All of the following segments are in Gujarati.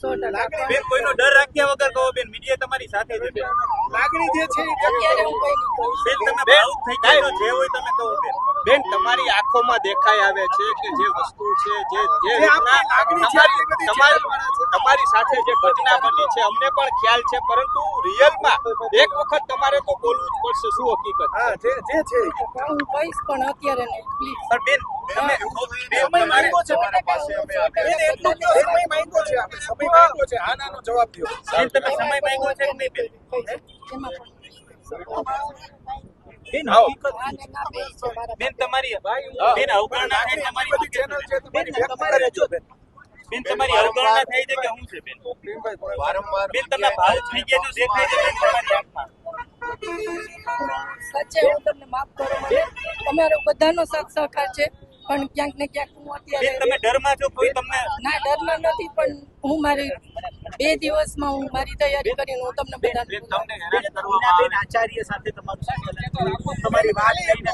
સો ટકા. બેન કોઈનો ડર રાખ્યા વગર કહો બેન મીડિયા તમારી સાથે છે. બેન લાગણી જે છે અત્યારે હું કઈ બેન તમે ભાવુક થઈ જાય જે હોય તમે કહો બેન. બેન તમારી આંખોમાં દેખાઈ આવે છે કે જે વસ્તુ છે જે જે તમારી સાથે જે ઘટના બની છે અમને પણ ખ્યાલ છે પરંતુ રિયલમાં એક વખત તમારે તો બોલવું જ પડશે શું હકીકત? હા જે જે છે હું કહીશ પણ અત્યારે નહીં પ્લીઝ પણ બેન તમે બેન સમય માંગ્યો છે મારા પાસે અમે બેન કયો સમય માંગ્યો છે આપણે સમય માંગ્યો છે હા નાનો જવાબ દો બેન તમે સમય માંગ્યો છે કે નહીં બેન? બેન આવો. હકીકત પણ આને ના બે છે મારા બેન તમારી બેન અવગણના થઈ તમારી ચેનલ છે તમારી વ્યક્ત કરે બેન. બેન. તમારી અવગણના થઈ છે કે શું છે બેન? બેન તમને ભાવ થઈ ગયા તો દેખાય છે બેન તમારી આંખમાં. સાચે હું તમને માફ કરો મને તમારો બધાનો સાથ સહકાર છે. પણ ક્યાંક ને ક્યાંક હું અત્યારે તમે ડરમાં છો કોઈ તમને ના ડરમાં નથી પણ હું મારી બે દિવસમાં હું મારી તૈયારી કરીને હું તમને બધાને બેન તમને હેરાન કરવામાં આચાર્ય સાથે તમારું તમારી વાત લઈને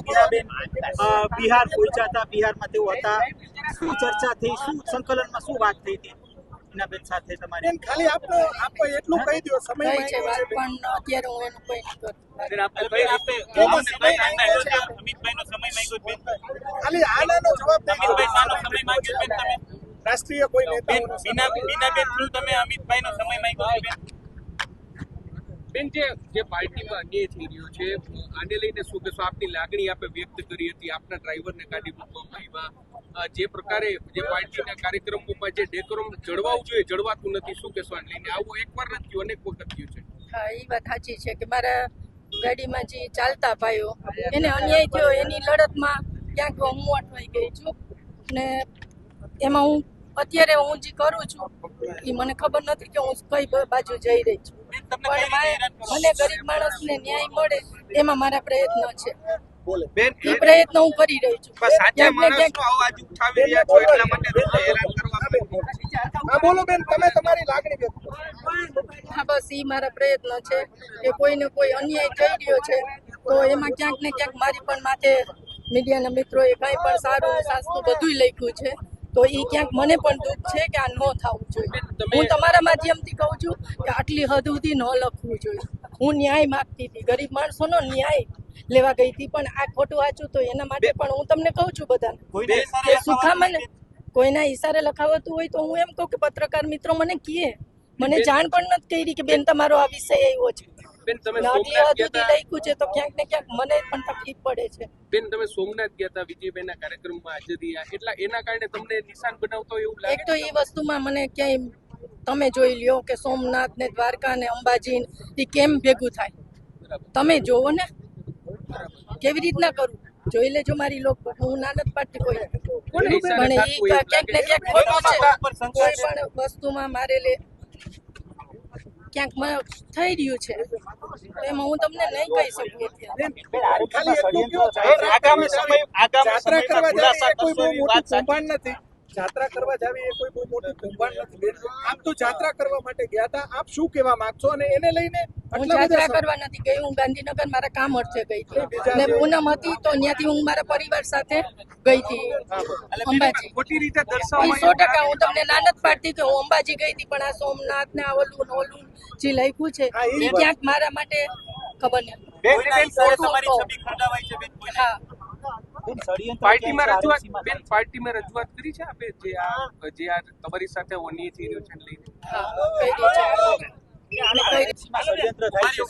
અ, બિહાર પહોંચ્યા હતા બિહારમાં તેઓ હતા શું ચર્ચા થઈ શું સંકલનમાં શું વાત થઈ હતી બીનાબેન સાથે તમારી બેન ખાલી આપનો આપો એટલું કહી દો સમય છે. પણ અત્યારે હું એનું કઈ નથી કરતી. બેન, આપણે કઈ આપે અમિતભાઈ અમિતભાઈનો સમય માંગ્યો છે. બેન. ખાલી આનાનો જવાબ અમિતભાઈ સાનો સમય માંગ્યો બેન તમે. રાષ્ટ્રીય કોઈ નેતા બિના બિના બેન થ્રુ તમે અમિતભાઈનો સમય માંગ્યો છે બેન. બેન, જે જે પાર્ટીમાં અન્યાય થઈ રહ્યો છે, આને લઈને શું કહેશો? આપની લાગણી આપે વ્યક્ત કરી હતી, આપના ડ્રાઈવરને કાઢી મૂકવામાં આવ્યા. જે પ્રકારે જે પાર્ટીના કાર્યક્રમોમાં જે ડેકોરમ જળવાવું જોઈએ, જળવાતું નથી, શું કહેશો આને લઈને? આવું એકવાર નથી થયું, અનેક વખત થયું છે. હા એ વાત સાચી છે કે મારા ગાડીમાં જે ચાલતા ભાઈઓ, એને અન્યાય થયો, એની લડતમાં ક્યાંક હું અટવાઈ ગઈ છું. ને એમાં હું, અત્યારે હું જે કરું છું એ મને ખબર નથી કે હું કઈ બાજુ જઈ રહી છું. મને ગરીબ માણસને ન્યાય મળે એમાં મારા પ્રયત્ન છે. બેન એ પ્રયત્ન હું કરી રહી છું. પણ સાચા ક્યાંક ને માણસનો અવાજ ઉઠાવી રહ્યા છો એટલા માટે હેરાન કરવા હા બોલો બેન તમે તમારી લાગણી વ્યક્ત હા બસ એ મારા પ્રયત્ન છે કે કોઈને કોઈ અન્યાય થઈ રહ્યો છે તો એમાં ક્યાંક ને ક્યાંક મારી પણ માથે મીડિયાના મિત્રોએ કાંઈ પણ સારું સાસ્તું બધુંય લખ્યું છે. તો એ ક્યાંક મને પણ દુઃખ છે કે આ ન થવું જોઈએ. હું તમારા માધ્યમથી કહું છું કે આટલી હદ સુધી ન લખવું જોઈએ. હું ન્યાય માગતી હતી. ગરીબ માણસોનો ન્યાય લેવા ગઈ હતી પણ આ ખોટું વાંચું તો એના માટે પણ હું તમને કહું છું બધાને. સુખામને કોઈના ઈશારે લખાવતું હોય તો હું એમ કહું કે પત્રકાર મિત્રો મને કીએ મને જાણ પણ નથી કરી કે બેન તમારો આ વિષય આવ્યો છે. બેન તમે સોમનાથ ગયા હતા લખ્યું છે તો ક્યાંક ને ક્યાંક મને પણ તકલીફ પડે છે. બેન તમે સોમનાથ ગયા હતા વિજયભાઈના કાર્યક્રમમાં હાજર રહ્યા એટલા એના કારણે તમને નિશાન બનાવતો એવું એક તો એ વસ્તુમાં મને ક્યાંય તમે જોઈ લ્યો કે સોમનાથ ને દ્વારકા ને અંબાજી એ કેમ ભેગું થાય? તમે જોવો ને. કેવી રીતના કરું? જોઈ લેજો મારી લોકો. હું ના પાટી કોઈ કોને પણ એ ક્યાંક ને ક્યાંક ખોટું છે. કોઈ પણ વસ્તુમાં મારે લે ક્યાંક થઈ રહ્યું છે. એમાં હું તમને નહીં કહી શકું આગામી સમય આગામી સમયમાં ખુલાસા બહુ એવી વાત સાચી. નથી. જાત્રા કરવા જાવી એ કોઈ બહુ મોટું કૌભાંડ નથી. આપ તો જાત્રા કરવા માટે ગયા હતા. આપ શું કહેવા માંગશો? અને એને લઈને હું જાત્રા કરવા નથી ગઈ. હું ગાંધીનગર મારા કામ અર્થે ગઈ હતી. બીજા પૂનમ હતી તો ત્યાંથી હું મારા પરિવાર સાથે ગઈ હતી. અંબાજી. ખોટી રીતે ઈ સો ટકા હું તમને નાનત પાડતી કે હું અંબાજી ગઈ હતી પણ આ સોમનાથ ને આ ઓલું ઓલું જે લખ્યું છે એ ક્યાંક મારા માટે ખબર નહીં. કોઈના તમારી છબી ખરડાવાય છે બેન હા. પાર્ટીમાં રજૂઆત બેન પાર્ટીમાં રજૂઆત કરી છે આપે? જે આ જે આ તમારી સાથે થઈ રહ્યો છે લઈને? ષડયંત્ર થાય છે?